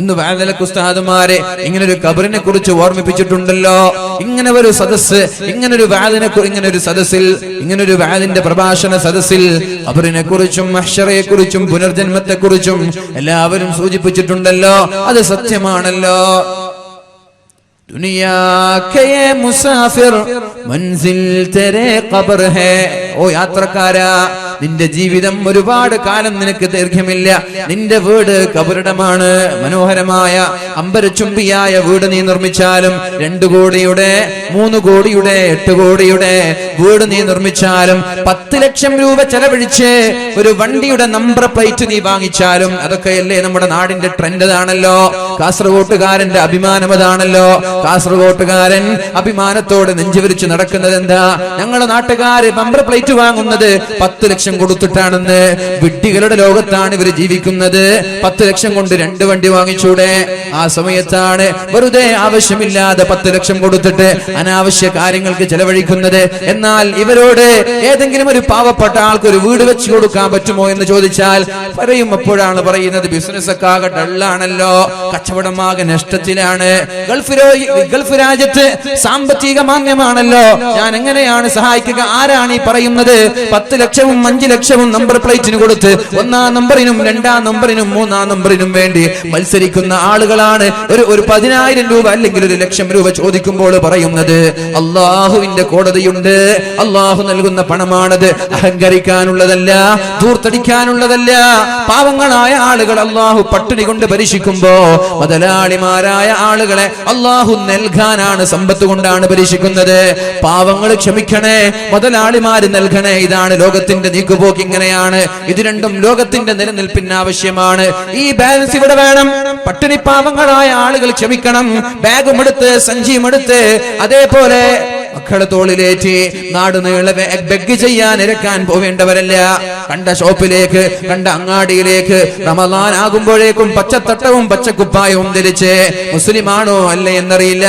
അന്ന് വേദലക്ക് ഉസ്താദുമാരെ ഇങ്ങനെ ഒരു കബറിനെ കുറിച്ച് ഓർമ്മിപ്പിച്ചിട്ടുണ്ടല്ലോ. ഇങ്ങനെ ഒരു സദസ് ഇങ്ങനെ ഒരു വാദിനെ ഇങ്ങനെ ഒരു സദസ്സിൽ ഇങ്ങനെ ഒരു വാദിന്റെ പ്രഭാഷണ സദസ്സിൽ അവരിനെ കുറിച്ചും അക്ഷറയെ കുറിച്ചും പുനർജന്മത്തെ കുറിച്ചും എല്ലാവരും സൂചിപ്പിച്ചിട്ടുണ്ടല്ലോ. അത് സത്യമാണല്ലോ. മുസാഫിർ മൻസിൽ തരേ ഓ യാത്രക്കാരാ നിന്റെ ജീവിതം ഒരുപാട് കാലം നിനക്ക് ദൈർഘ്യമില്ല. നിന്റെ വീട് കബറിടമാണ്. മനോഹരമായ അമ്പരച്ചുംബിയായ വീട് നീ നിർമ്മിച്ചാലും രണ്ടു കോടിയുടെ മൂന്ന് കോടിയുടെ എട്ട് കോടിയുടെ വീട് നീ നിർമ്മിച്ചാലും പത്ത് ലക്ഷം രൂപ ചെലവഴിച്ച് ഒരു വണ്ടിയുടെ നമ്പർ പ്ലേറ്റ് നീ വാങ്ങിച്ചാലും അതൊക്കെയല്ലേ നമ്മുടെ നാടിന്റെ ട്രെൻഡ് അതാണല്ലോ കാസർഗോട്ടുകാരന്റെ അഭിമാനം അതാണല്ലോ കാസർഗോട്ടുകാരൻ അഭിമാനത്തോടെ നെഞ്ചുവിരിച്ച് നടക്കുന്നത് എന്താ ഞങ്ങളുടെ നാട്ടുകാര് നമ്പർ പ്ലേറ്റ് വാങ്ങുന്നത് പത്ത് ലക്ഷം കൊടുത്തിട്ടാണെന്ന് വിഡ്ഢികളുടെ ലോകത്താണ് ഇവർ ജീവിക്കുന്നത്. പത്ത് ലക്ഷം കൊണ്ട് രണ്ട് വണ്ടി വാങ്ങിച്ചൂടെ. ആ സമയത്താണ് വെറുതെ ആവശ്യമില്ലാതെ പത്ത് ലക്ഷം കൊടുത്തിട്ട് അനാവശ്യ കാര്യങ്ങൾക്ക് ചെലവഴിക്കുന്നത്. എന്നാൽ ഇവരോട് ഏതെങ്കിലും ഒരു പാവപ്പെട്ട ആൾക്ക് ഒരു വീട് വെച്ച് കൊടുക്കാൻ പറ്റുമോ എന്ന് ചോദിച്ചാൽ പറയും അപ്പോഴാണ് പറയുന്നത് ബിസിനസ് ഒക്കെ ആകെ ഡള്ളാണല്ലോ കച്ചവടമാകെ നഷ്ടത്തിലാണ്. ഗൾഫ് ഗൾഫ് രാജ്യത്ത് സാമ്പത്തിക മാന്യമാണല്ലോ ഞാൻ എങ്ങനെയാണ് സഹായിക്കുക? ആരാണ് ഈ പറയുന്നത്? പത്ത് ലക്ഷവും ലക്ഷവും നമ്പർ പ്ലേറ്റിന് കൊടുത്ത് ഒന്നാം നമ്പറിനും രണ്ടാം നമ്പറിനും മൂന്നാം നമ്പറിനും വേണ്ടി മത്സരിക്കുന്ന ആളുകളാണ് ഒരു ഒരു പതിനായിരം രൂപ അല്ലെങ്കിൽ ഒരു ലക്ഷം രൂപ ചോദിക്കുമ്പോൾ പറയുന്നത്. അള്ളാഹുവിന്റെ കോടതിയുണ്ട്. അള്ളാഹു നൽകുന്ന പണമാണത്. അഹങ്കരിക്കാനുള്ളതല്ല ധൂർത്തടിക്കാനുള്ളതല്ല. പാവങ്ങളായ ആളുകൾ അള്ളാഹു പട്ടിണി കൊണ്ട് പരീക്ഷിക്കുമ്പോ മുതലാളിമാരായ ആളുകളെ അള്ളാഹു നൽകാനാണ് സമ്പത്ത് കൊണ്ടാണ് പരീക്ഷിക്കുന്നത്. പാവങ്ങൾ ക്ഷമിക്കണേ മുതലാളിമാര് നൽകണേ ഇതാണ് ലോകത്തിന്റെ നീക്കുപോക്ക് ഇങ്ങനെയാണ്. ഇത് രണ്ടും ലോകത്തിന്റെ നിലനിൽപ്പിന് ആവശ്യമാണ്. ഈ ബാലൻസ് ഇവിടെ വേണം. പട്ടിണി പാവങ്ങളായ ആളുകൾ ക്ഷമിക്കണം. ബാഗും എടുത്ത് സഞ്ചിയും എടുത്ത് അതേപോലെ മക്കളെ തോളിലേറ്റി നാട് നീളെ ബെഗ് ചെയ്യാൻ ഇരക്കാൻ പോവേണ്ടവരല്ല. കണ്ട ഷോപ്പിലേക്ക് കണ്ട അങ്ങാടിയിലേക്ക് റമദാൻ ആകുമ്പോഴേക്കും പച്ചത്തട്ടവും പച്ചക്കുപ്പായവും ധരിച്ച് മുസ്ലിമാണോ അല്ല എന്നറിയില്ല.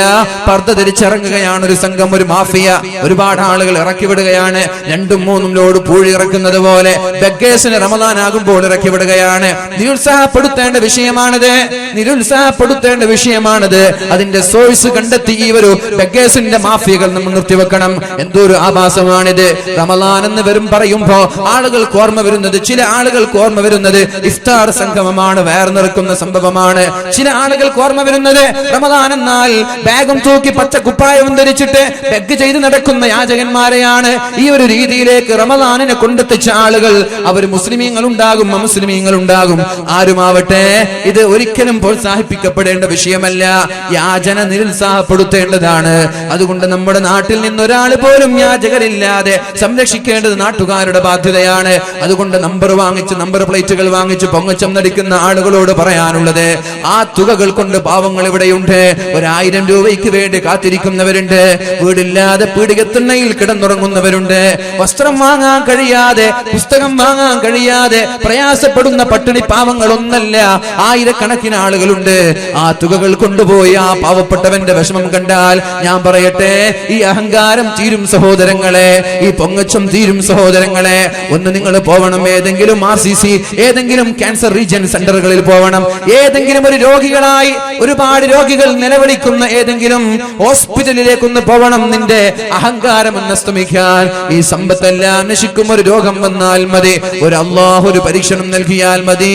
പർദ്ദ ധരിച്ചിറങ്ങുകയാണ് ഒരു സംഘം ഒരു മാഫിയ. ഒരുപാട് ആളുകൾ ഇറക്കി വിടുകയാണ്. രണ്ടും മൂന്നും ലോഡ് പൂഴി ഇറക്കുന്നത് പോലെ ബെഗേഴ്സിന് റമദാൻ ആകുമ്പോൾ ഇറക്കി വിടുകയാണ്. നിരുത്സാഹപ്പെടുത്തേണ്ട വിഷയമാണിത്. നിരുത്സാഹപ്പെടുത്തേണ്ട വിഷയമാണിത്. അതിന്റെ സോഴ്സ് കണ്ടെത്തി ഈ ഒരു ബെഗേഴ്സിന്റെ മാഫിയകൾ നമ്മൾ നിർത്തിവെക്കണം. എന്തോ ഒരു ആഭാസമാണിത്. റമലാൻ എന്ന് വരും പറയുമ്പോ ആളുകൾക്ക് ഓർമ്മ വരുന്നത് ചില ആളുകൾക്ക് ഓർമ്മ വരുന്നത് ഇഫ്താർ സംഗമമാണ് വേർ നിറക്കുന്ന സംഭവമാണ്. ചില ആളുകൾക്ക് ഓർമ്മ വരുന്നത് റമദാൻ എന്നാൽ ബാഗും തൂക്കി പച്ച കുപ്പായവും ധരിച്ചിട്ട് ബെഗ് ചെയ്ത് നടക്കുന്ന യാചകന്മാരെയാണ്. ഈ ഒരു രീതിയിലേക്ക് റമദാനിനെ കൊണ്ടെത്തിച്ച ആളുകൾ. അവർ മുസ്ലിമീങ്ങൾ ഉണ്ടാകും അമുസ്ലിമീങ്ങൾ ഉണ്ടാകും. ആരുമാവട്ടെ ഇത് ഒരിക്കലും പ്രോത്സാഹിപ്പിക്കപ്പെടേണ്ട വിഷയമല്ല. യാചന നിരുത്സാഹപ്പെടുത്തേണ്ടതാണ്. അതുകൊണ്ട് നമ്മുടെ നാട്ടിൽ നിന്നൊരാൾ പോലും യാചകരില്ലാതെ സംരക്ഷിക്കേണ്ടത് നാട്ടുകാരുടെ ബാധ്യതയാണ്. അതുകൊണ്ട് നമ്പർ വാങ്ങിച്ച് നമ്പർ പ്ലേറ്റുകൾ വാങ്ങിച്ച് പൊങ്ങച്ചം നടിക്കുന്ന ആളുകളോട് പറയാനുള്ളത് ആ തുകകൾ കൊണ്ട് പാവങ്ങൾ ഇവിടെയുണ്ട്. ഒരായിരം രൂപയ്ക്ക് വേണ്ടി കാത്തിരിക്കുന്നവരുണ്ട്. വീടില്ലാതെ പീഡികത്തിണ്ണയിൽ കിടന്നുറങ്ങുന്നവരുണ്ട്. വസ്ത്രം വാങ്ങാൻ കഴിയാതെ പുസ്തകം വാങ്ങാൻ കഴിയാതെ പ്രയാസപ്പെടുന്ന പട്ടിണി പാവങ്ങൾ ഒന്നല്ല ആയിരക്കണക്കിന് ആളുകളുണ്ട്. ആ തുകകൾ കൊണ്ടുപോയി ആ പാവപ്പെട്ടവന്റെ വിഷമം കണ്ടാൽ ഞാൻ പറയട്ടെ ഈ അഹങ്കാരം തീരും സഹോദരങ്ങളെ ഈ പൊങ്ങച്ചം തീരും സഹോദരങ്ങളെ ഒന്ന് നിങ്ങൾ പോവണം ഏതെങ്കിലും ആർ സി സി ഏതെങ്കിലും ക്യാൻസർ റീജിയൻ സെന്ററുകളിൽ പോവണം. ഏതെങ്കിലും ഒരു രോഗികളായി ഒരുപാട് രോഗികൾ നിലവിളിക്കുന്ന ഏതെങ്കിലും ഹോസ്പിറ്റലിലേക്കൊന്ന് പോവണം നിന്റെ അഹങ്കാരം ഒന്ന് അസ്തമിക്കാൻ. ഈ സമ്പത്തെല്ലാം നശിക്കും ഒരു രോഗം വന്നാൽ മതി. ഒരു അള്ളാഹു ഒരു പരീക്ഷണം നൽകിയാൽ മതി.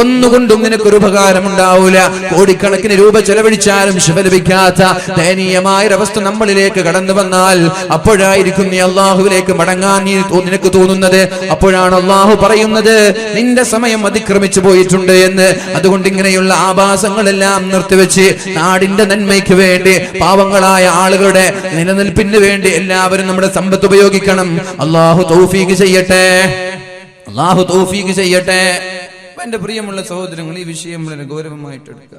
ഒന്നുകൊണ്ടും നിനക്കൊരു ഉപകാരം ഉണ്ടാവൂല. കോടിക്കണക്കിന് രൂപ ചെലവഴിച്ചാലും ശിവ ലഭിക്കാത്ത ദയനീയമായ ഒരവസ്ഥ നമ്മളിലേക്ക് കടന്നു വന്നാൽ അപ്പോഴായിരിക്കും നീ അള്ളാഹുവിലേക്ക് മടങ്ങാൻ നീ നിനക്ക് തോന്നുന്നത്. അപ്പോഴാണ് അള്ളാഹു പറയുന്നത് നിന്റെ സമയം അതിക്രമിച്ചു പോയിട്ടുണ്ട് എന്ന്. അതുകൊണ്ട് ഇങ്ങനെയുള്ള ആഭാസങ്ങളെല്ലാം നിർത്തിവെച്ച് നാടിന്റെ നന്മയ്ക്ക് വേണ്ടി പാവങ്ങളായ ആളുകളുടെ നിലനിൽപ്പിന് വേണ്ടി എല്ലാവരും നമ്മുടെ സമ്പത്ത് ഉപയോഗിക്കണം. അള്ളാഹു തൗഫീഖ് ചെയ്യട്ടെ. അള്ളാഹു തൗഫീഖ് ചെയ്യട്ടെ. എന്റെ പ്രിയമുള്ള സഹോദരങ്ങൾ ഈ വിഷയം വളരെ ഗൗരവമായിട്ട് എടുക്കുക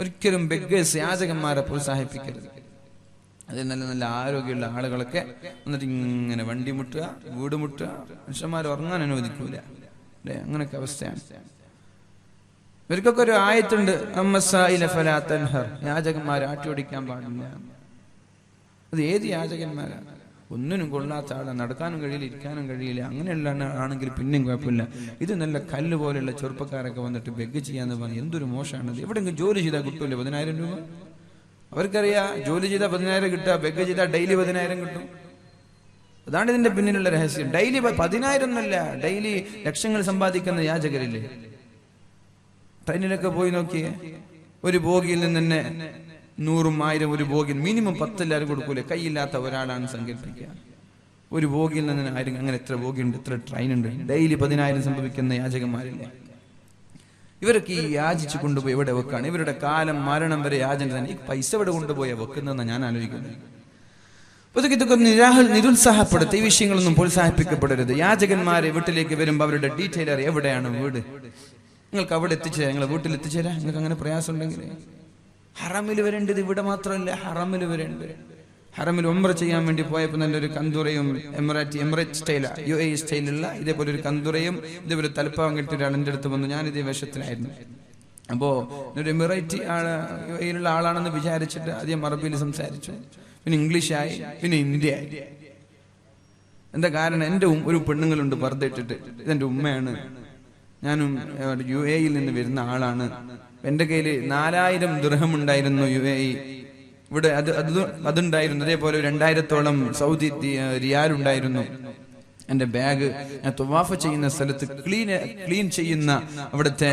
ഒരിക്കലും ബെഗേഴ്സ് യാചകന്മാരെ പ്രോത്സാഹിപ്പിക്കരുത്. അത് നല്ല നല്ല ആരോഗ്യമുള്ള ആളുകളൊക്കെ എന്നിട്ട് ഇങ്ങനെ വണ്ടി മുട്ടുക വീട് മുട്ടുക മനുഷ്യന്മാർ ഉറങ്ങാൻ അനുവദിക്കൂല. അല്ലേ അങ്ങനെയൊക്കെ അവസ്ഥയാണ്. ഇവർക്കൊക്കെ ഒരു ആയത്തുണ്ട് യാചകന്മാർ ആട്ടിയോടിക്കാൻ പാടില്ല. അത് ഏത് യാചകന്മാരാണ് ഒന്നിനും കൊള്ളാത്ത ആളാണ് നടക്കാനും കഴിയില്ല ഇരിക്കാനും കഴിയില്ല. അങ്ങനെയുള്ള ആണെങ്കിൽ പിന്നെയും കുഴപ്പമില്ല. ഇത് നല്ല കല്ല് പോലെയുള്ള ചെറുപ്പക്കാരൊക്കെ വന്നിട്ട് ബെഗ് ചെയ്യാന്ന് പറഞ്ഞ് എന്തൊരു മോശമാണത് എവിടെയെങ്കിലും ജോലി ചെയ്താൽ കിട്ടൂല്ലേ പതിനായിരം രൂപ? അവർക്കറിയാം ജോലി ചെയ്താൽ പതിനായിരം കിട്ടുക ബെഗ് ചെയ്താൽ ഡെയിലി പതിനായിരം കിട്ടും. അതാണ് ഇതിന്റെ പിന്നിലുള്ള രഹസ്യം. ഡെയിലി പതിനായിരം ഒന്നല്ല ഡെയിലി ലക്ഷങ്ങൾ സമ്പാദിക്കുന്ന യാചകരില്ലേ? ട്രെയിനിലൊക്കെ പോയി നോക്കിയേ ഒരു ബോഗിയിൽ നിന്ന് തന്നെ നൂറും ആയിരം ഒരു ബോഗിൽ മിനിമം പത്തെല്ലാവരും കൊടുക്കൂലേ? കൈയില്ലാത്ത ഒരാളാണ് സങ്കല്പിക്കുക. ഒരു ബോഗിയിൽ നിന്ന് ആയിരം അങ്ങനെ എത്ര ബോഗിയുണ്ട് എത്ര ട്രെയിൻ ഉണ്ട് ഡെയിലി പതിനായിരം സംഭവിക്കുന്ന യാചകന്മാരില്ലേ? ഇവരൊക്കെ ഈ യാചിച്ചു കൊണ്ടുപോയി എവിടെ വെക്കാണ്? ഇവരുടെ കാലം മരണം വരെ യാചന തന്നെ ഈ പൈസ ഇവിടെ കൊണ്ടുപോയാ വെക്കുന്നതെന്ന് ഞാൻ ആലോചിക്കുന്നു ഇതൊക്കെ ഇതൊക്കെ നിരാഹ നിരുത്സാഹപ്പെടുത്ത ഈ വിഷയങ്ങളൊന്നും പ്രോത്സാഹിപ്പിക്കപ്പെടരുത്. യാചകന്മാരെ വീട്ടിലേക്ക് വരുമ്പോൾ അവരുടെ ഡീറ്റെയിൽ അറിയാം എവിടെയാണ് വീട്? നിങ്ങൾക്ക് അവിടെ എത്തിച്ചേരാം? നിങ്ങളെ വീട്ടിൽ എത്തിച്ചേരാം നിങ്ങൾക്ക് അങ്ങനെ പ്രയാസം ഉണ്ടെങ്കിൽ ഹറമിൽ വരേണ്ടത് ഇവിടെ മാത്രമല്ല ഹറമിൽ വരേണ്ടത്. ഹറമിൽ ഒമ്ര ചെയ്യാൻ വേണ്ടി പോയപ്പോൾ നല്ലൊരു കന്തുറയും emirate emirate style U A സ്റ്റൈലുള്ള ഇതേപോലെ ഒരു കന്തുറയും ഇതേപോലെ തലപ്പാവം കെട്ടി ഒരാൾ എന്റെ അടുത്ത് വന്നു. ഞാൻ ഇതേ വേഷത്തിലായിരുന്നു. അപ്പോൾ ഒരു എമിറേറ്റ് ആണ് യു എയിലുള്ള ആളാണെന്ന് വിചാരിച്ചിട്ട് ആദ്യം അറബിയിൽ സംസാരിച്ചു. പിന്നെ ഇംഗ്ലീഷായി പിന്നെ ഇന്ത്യ ആയി എന്താ കാരണം? എന്റെ ഒരു പെണ്ണുങ്ങളുണ്ട് വെറുതെ ഇട്ടിട്ട് ഇതെന്റെ ഉമ്മയാണ്. ഞാനും യു എയിൽ നിന്ന് വരുന്ന ആളാണ്. എന്റെ കയ്യിൽ നാലായിരം ദൃഹം ഉണ്ടായിരുന്നു യു എ ഇവിടെ അത് അത് അതുണ്ടായിരുന്നു. അതേപോലെ രണ്ടായിരത്തോളം സൗദി റിയാലുണ്ടായിരുന്നു. എന്റെ ബാഗ് ഞാൻ തുവാഫ് ചെയ്യുന്ന സ്ഥലത്ത് ക്ലീൻ ക്ലീൻ ചെയ്യുന്ന അവിടുത്തെ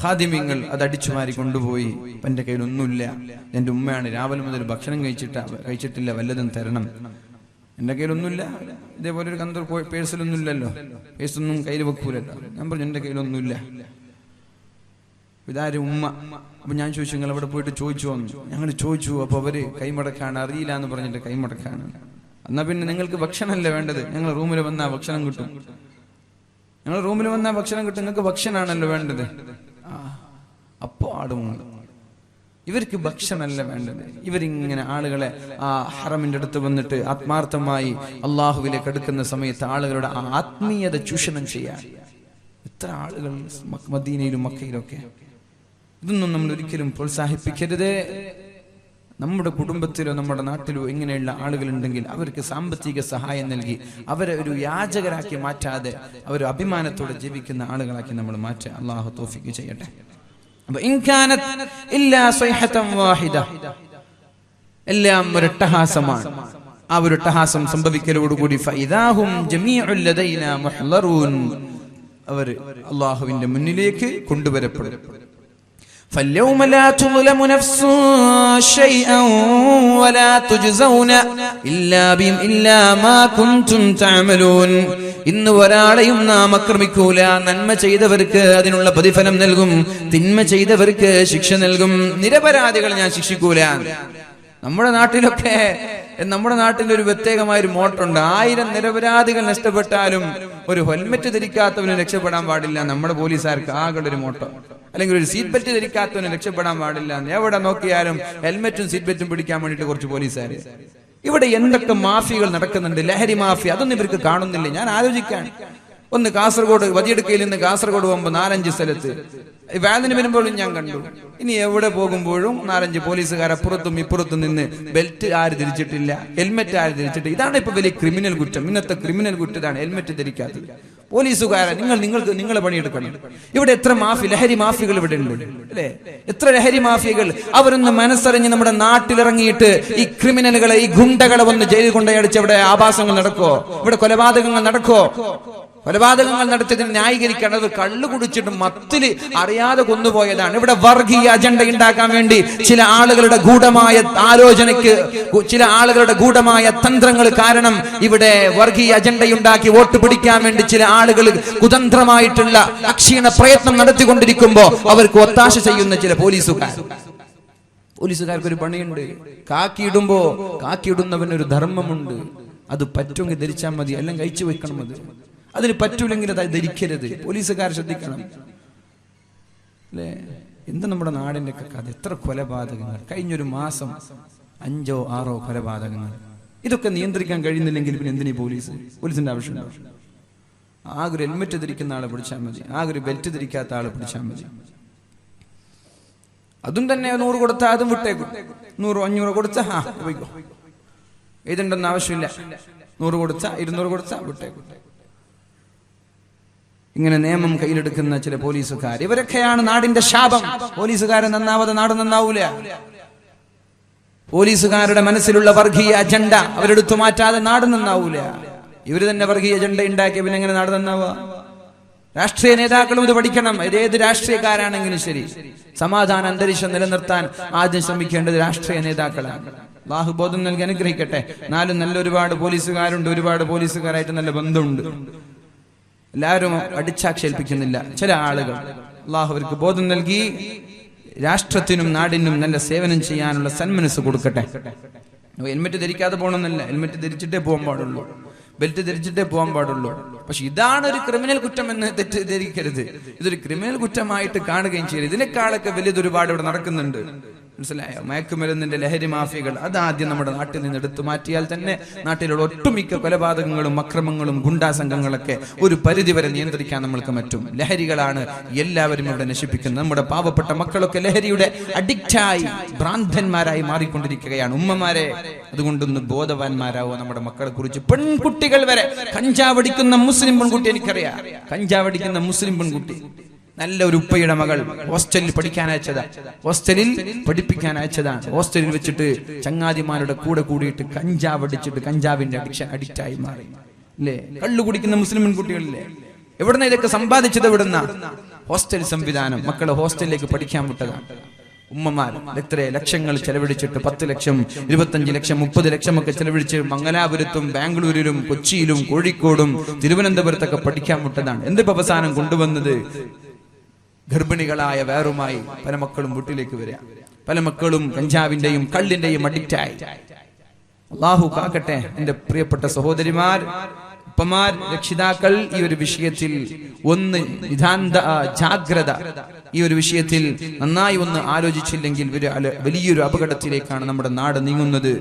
ഹാദിമ്യങ്ങൾ അത് അടിച്ചു മാറി കൊണ്ടുപോയി. എന്റെ കയ്യിൽ ഒന്നുമില്ല എന്റെ ഉമ്മയാണ് രാവിലെ മുതൽ ഭക്ഷണം കഴിച്ചിട്ട് കഴിച്ചിട്ടില്ല. വല്ലതും തരണം. എന്റെ കയ്യിൽ ഒന്നുമില്ല ഇതേപോലെ ഒരു കന്തൂർ പേഴ്സിലൊന്നുമില്ലല്ലോ. പേഴ്സൊന്നും കയ്യിൽ വെക്കൂലല്ലോ. ഞാൻ പറഞ്ഞു എന്റെ കയ്യിലൊന്നുമില്ല. ഇതാരും ഉമ്മ. അപ്പൊ ഞാൻ ചോദിച്ചു നിങ്ങൾ അവിടെ പോയിട്ട് ചോദിച്ചു വന്നു? ഞങ്ങൾ ചോദിച്ചു അപ്പൊ അവർ കൈമടക്കാണ് അറിയില്ല എന്ന് പറഞ്ഞിട്ട് കൈമടക്കാണ്. എന്നാ പിന്നെ നിങ്ങൾക്ക് ഭക്ഷണമല്ലേ വേണ്ടത്? ഞങ്ങൾ റൂമിൽ വന്നാ ഭക്ഷണം കിട്ടും. ഞങ്ങൾ റൂമിൽ വന്നാ ഭക്ഷണം കിട്ടും. നിങ്ങൾക്ക് ഭക്ഷണമാണല്ലോ വേണ്ടത്. ആ, അപ്പോ ആടുമുണ്ട് ഇവർക്ക് ഭക്ഷണമല്ല വേണ്ടത്. ഇവരിങ്ങനെ ആളുകളെ ആ ഹറമിന്റെ അടുത്ത് വന്നിട്ട് ആത്മാർത്ഥമായി അള്ളാഹുവിലേക്ക് അടുക്കുന്ന സമയത്ത് ആളുകളുടെ ആത്മീയത ചൂഷണം ചെയ്യാൻ. എത്ര ആളുകൾ മദീനയിലും മക്കയിലും ഒക്കെ. ഇതൊന്നും നമ്മൾ ഒരിക്കലും പ്രോത്സാഹിപ്പിക്കരുത്. നമ്മുടെ കുടുംബത്തിലോ നമ്മുടെ നാട്ടിലോ ഇങ്ങനെയുള്ള ആളുകളുണ്ടെങ്കിൽ അവർക്ക് സാമ്പത്തിക സഹായം നൽകി അവരെ ഒരു യാചകരാക്കി മാറ്റാതെ അവർ അഭിമാനത്തോടെ ജീവിക്കുന്ന ആളുകളാക്കി നമ്മൾ മാറ്റുക അള്ളാഹു തോഫിക്ക് ചെയ്യട്ടെ. എല്ലാം ഒരു അട്ടഹാസമാണ് ആ ഒരു അട്ടഹാസം സംഭവിക്കലോടുകൂടി അവർ അള്ളാഹുവിന്റെ മുന്നിലേക്ക് കൊണ്ടുവരപ്പെടും. فاليوم لا تظلم نفس شيئا ولا تجزون إلا بم إلا ما كنتم تعملون ഇന്ന് ഒരാളെയും നാം ആക്രമിക്കൂല നന്മ ചെയ്തവർക്ക് അതിനുള്ള പ്രതിഫലം നൽകും തിന്മ ചെയ്തവർക്ക് ശിക്ഷ നൽകും നിരപരാധികൾ ഞാൻ ശിക്ഷിക്കൂല നമ്മുടെ നാട്ടിലൊക്കെ നമ്മുടെ നാട്ടിൽ ഒരു പ്രത്യേകമായ ഒരു മോട്ടുണ്ട് ആയിരം നിരപരാധികൾ നഷ്ടപ്പെട്ടാലും ഒരു ഹെൽമെറ്റ് ധരിക്കാത്തവന് രക്ഷപ്പെടാൻ പാടില്ല. നമ്മുടെ പോലീസുകാർക്ക് ആകെ ഒരു മോട്ടോ അല്ലെങ്കിൽ ഒരു സീറ്റ് ബെൽറ്റ് ധരിക്കാത്തവന് രക്ഷപ്പെടാൻ പാടില്ല. എവിടെ നോക്കിയാലും ഹെൽമെറ്റും സീറ്റ് ബെൽറ്റും പിടിക്കാൻ വേണ്ടിട്ട് കുറച്ച് പോലീസുകാർ ഇവിടെ എന്തൊക്കെ മാഫിയകൾ നടക്കുന്നുണ്ട്? ലഹരി മാഫി അതൊന്നും ഇവർക്ക് കാണുന്നില്ല. ഞാൻ ആലോചിക്കാൻ ഒന്ന് കാസർഗോഡ് വതിയെടുക്കയിൽ നിന്ന് കാസർഗോഡ് പോകുമ്പോൾ നാലഞ്ച് സ്ഥലത്ത്. വാലിന് വരുമ്പോഴും ഞാൻ കണ്ടു. ഇനി എവിടെ പോകുമ്പോഴും നാലഞ്ച് പോലീസുകാർ അപ്പുറത്തും ഇപ്പുറത്തും നിന്ന് ബെൽറ്റ് ആര് ധരിച്ചിട്ടില്ല ഹെൽമെറ്റ് ആര് ധരിച്ചിട്ടില്ല. ഇതാണ് ഇപ്പൊ വലിയ ക്രിമിനൽ കുറ്റം. ഇന്നത്തെ ക്രിമിനൽ കുറ്റം ഇതാണ് ഹെൽമെറ്റ് ധരിക്കാത്തത്. പോലീസുകാരെ നിങ്ങൾ നിങ്ങൾക്ക് നിങ്ങളെ പണിയെടുക്കണം. ഇവിടെ എത്ര മാഫി ലഹരി മാഫികൾ ഇവിടെ ഉണ്ട് അല്ലേ? എത്ര ലഹരി മാഫികൾ? അവരൊന്ന് മനസ്സറിഞ്ഞ് നമ്മുടെ നാട്ടിലിറങ്ങിയിട്ട് ഈ ക്രിമിനലുകളെ ഈ ഗുണ്ടകളെ ഒന്ന് ജയിലിൽ കൊണ്ടയടിച്ച് ഇവിടെ ആഭാസങ്ങൾ നടക്കോ ഇവിടെ കൊലപാതകങ്ങൾ നടക്കോ കൊലപാതകങ്ങൾ നടത്തിയതിന് ന്യായീകരിക്കേണ്ടത് കള്ളു കുടിച്ചിട്ട് മത്തിൽ അറിയാതെ കൊന്നുപോയതാണ്. ഇവിടെ വർഗീയ അജണ്ട ഉണ്ടാക്കാൻ വേണ്ടി ചില ആളുകളുടെ ഗൂഢമായ ആലോചനയ്ക്ക് ചില ആളുകളുടെ ഗൂഢമായ തന്ത്രങ്ങൾ കാരണം ഇവിടെ വർഗീയ അജണ്ടയുണ്ടാക്കി വോട്ട് പിടിക്കാൻ വേണ്ടി ചില ആളുകൾ കുതന്ത്രമായിട്ടുള്ള അക്ഷീണ പ്രയത്നം നടത്തിക്കൊണ്ടിരിക്കുമ്പോ അവർക്ക് ഒത്താശ ചെയ്യുന്ന ചില പോലീസുകാർ. പോലീസുകാർക്ക് ഒരു പണിയുണ്ട്. കാക്കിയിടുമ്പോ കാക്കിയിടുന്നവനൊരു ധർമ്മമുണ്ട്. അത് പറ്റുമെങ്കിൽ ധരിച്ചാൽ മതി. എല്ലാം കഴിച്ചു വെക്കണം അത്. അതിന് പറ്റൂലെങ്കിൽ അത് ധരിക്കരുത്. പോലീസുകാർ ശ്രദ്ധിക്കണം. അല്ലേ? എന്ത് നമ്മുടെ ഒക്കെ കഥ? എത്ര കൊലപാതകങ്ങൾ. കഴിഞ്ഞൊരു മാസം അഞ്ചോ ആറോ കൊലപാതകങ്ങൾ. ഇതൊക്കെ നിയന്ത്രിക്കാൻ കഴിയുന്നില്ലെങ്കിൽ പിന്നെ എന്തിനീ പോലീസ്? പോലീസിന്റെ ആവശ്യം ആകെ ഒരു ഹെൽമെറ്റ് ധരിക്കുന്ന ആളെ പിടിച്ചാൽ മതി. ആകെ ഒരു ബെൽറ്റ് ധരിക്കാത്ത ആളെ പിടിച്ചാൽ മതി. അതും തന്നെ നൂറ് കൊടുത്താൽ അതും വിട്ടേക്കും. നൂറോ അഞ്ഞൂറോ കൊടുത്ത ആ പോയിക്കോ. എഴുതണ്ടെന്ന് ആവശ്യമില്ല. നൂറ് കൊടുത്ത ഇരുന്നൂറ് കൊടുത്ത വിട്ടേ ഇങ്ങനെ നിയമം കയ്യിലെടുക്കുന്ന ചില പോലീസുകാർ. ഇവരൊക്കെയാണ് നാടിന്റെ ശാപം. പോലീസുകാരെ നന്നാവാതെ നാട് നന്നാവൂല. പോലീസുകാരുടെ മനസ്സിലുള്ള വർഗീയ അജണ്ട അവരെടുത്തു മാറ്റാതെ നാട് നന്നാവൂല. ഇവർ തന്നെ വർഗീയ അജണ്ട ഉണ്ടാക്കിയ പിന്നെ എങ്ങനെ നാട് നന്നാവുക രാഷ്ട്രീയ നേതാക്കളും ഇത് പഠിക്കണം. ഏത് രാഷ്ട്രീയക്കാരാണെങ്കിലും ശരി. സമാധാന അന്തരീക്ഷം നിലനിർത്താൻ ആദ്യം ശ്രമിക്കേണ്ടത് രാഷ്ട്രീയ നേതാക്കളാണ്. ബാഹുബോധം നൽകി അനുഗ്രഹിക്കട്ടെ. നാലും നല്ല ഒരുപാട് പോലീസുകാരുണ്ട്. ഒരുപാട് പോലീസുകാരായിട്ട് നല്ല ബന്ധമുണ്ട്. എല്ലാവരും അടിച്ചാക്ഷേൽപ്പിക്കുന്നില്ല ചില ആളുകൾ അള്ളാഹു അവർക്ക് ബോധം നൽകി രാഷ്ട്രത്തിനും നാടിനും നല്ല സേവനം ചെയ്യാനുള്ള സന്മനസ് കൊടുക്കട്ടെ. ഹെൽമെറ്റ് ധരിക്കാതെ പോകണമെന്നല്ല. ഹെൽമെറ്റ് ധരിച്ചിട്ടേ പോകാൻ പാടുള്ളൂ. ബെൽറ്റ് ധരിച്ചിട്ടേ പോകാൻ പാടുള്ളൂ. പക്ഷെ ഇതാണ് ഒരു ക്രിമിനൽ കുറ്റം എന്ന് തെറ്റിദ്ധരിക്കരുത് ഇതൊരു ക്രിമിനൽ കുറ്റമായിട്ട് കാണുകയും ചെയ്യരുത്. ഇതിനേക്കാളൊക്കെ വലിയതൊരുപാട് ഇവിടെ നടക്കുന്നുണ്ട്. മനസ്സിലായോ? മയക്കുമരുന്നിന്റെ ലഹരി മാഫിയകൾ അതാദ്യം നമ്മുടെ നാട്ടിൽ നിന്ന് എടുത്തു മാറ്റിയാൽ തന്നെ നാട്ടിലുള്ള ഒട്ടുമിക്ക കൊലപാതകങ്ങളും അക്രമങ്ങളും ഗുണ്ടാ സംഘങ്ങളൊക്കെ ഒരു പരിധിവരെ നിയന്ത്രിക്കാൻ നമ്മൾക്ക് പറ്റും. ലഹരികളാണ് എല്ലാവരും ഇവിടെ നശിപ്പിക്കുന്നത്. നമ്മുടെ പാവപ്പെട്ട മക്കളൊക്കെ ലഹരിയുടെ അഡിക്റ്റായി ഭ്രാന്തന്മാരായി മാറിക്കൊണ്ടിരിക്കുകയാണ്. ഉമ്മമാരെ അതുകൊണ്ടൊന്ന് ബോധവാന്മാരാവോ നമ്മുടെ മക്കളെ കുറിച്ച് പെൺകുട്ടികൾ വരെ കഞ്ചാവടിക്കുന്ന മുസ്ലിം പെൺകുട്ടി എനിക്കറിയാം. കഞ്ചാവടിക്കുന്ന മുസ്ലിം പെൺകുട്ടി. നല്ല ഒരു ഉപ്പയുടെ മകൾ ഹോസ്റ്റലിൽ പഠിക്കാൻ അയച്ചതാ. ഹോസ്റ്റലിൽ പഠിപ്പിക്കാൻ അയച്ചതാണ് ഹോസ്റ്റലിൽ വെച്ചിട്ട് ചങ്ങാതിമാരുടെ കൂടെ കൂടിയിട്ട് കഞ്ചാവ് അടിച്ചിട്ട് കഞ്ചാവിന്റെ അഡിക്ഷൻ അഡിക്റ്റ് ആയി മാറി. അല്ലേ കള്ളു കുടിക്കുന്ന മുസ്ലിം പെൺകുട്ടികളില്ലേ? എവിടുന്ന ഇതൊക്കെ സമ്പാദിച്ചത് എവിടുന്ന? ഹോസ്റ്റൽ സംവിധാനം. മക്കളെ ഹോസ്റ്റലിലേക്ക് പഠിക്കാൻ വിട്ടതാണ് ഉമ്മമാർ എത്ര ലക്ഷങ്ങൾ ചെലവഴിച്ചിട്ട് പത്ത് ലക്ഷം ഇരുപത്തഞ്ച് ലക്ഷം മുപ്പത് ലക്ഷം ഒക്കെ ചെലവഴിച്ച് മംഗലാപുരത്തും ബാംഗ്ലൂരിലും കൊച്ചിയിലും കോഴിക്കോടും തിരുവനന്തപുരത്തൊക്കെ പഠിക്കാൻ വിട്ടതാണ്. എന്ത് അവസാനം കൊണ്ടുവന്നത്? ഗർഭിണികളായ വേറുമായി പല മക്കളും വീട്ടിലേക്ക് വരിക. പല മക്കളും കഞ്ചാവിന്റെയും കള്ളിന്റെയും അഡിക്റ്റായി അള്ളാഹു കാക്കട്ടെ എന്റെ പ്രിയപ്പെട്ട സഹോദരിമാർ ഉപ്പമാർ രക്ഷിതാക്കൾ ഈ ഒരു വിഷയത്തിൽ ഒന്ന് നിതാന്ത ജാഗ്രത. ഈ ഒരു വിഷയത്തിൽ നന്നായി ഒന്ന് ആലോചിച്ചില്ലെങ്കിൽ വലിയൊരു അപകടത്തിലേക്കാണ് നമ്മുടെ നാട് നീങ്ങുന്നത്.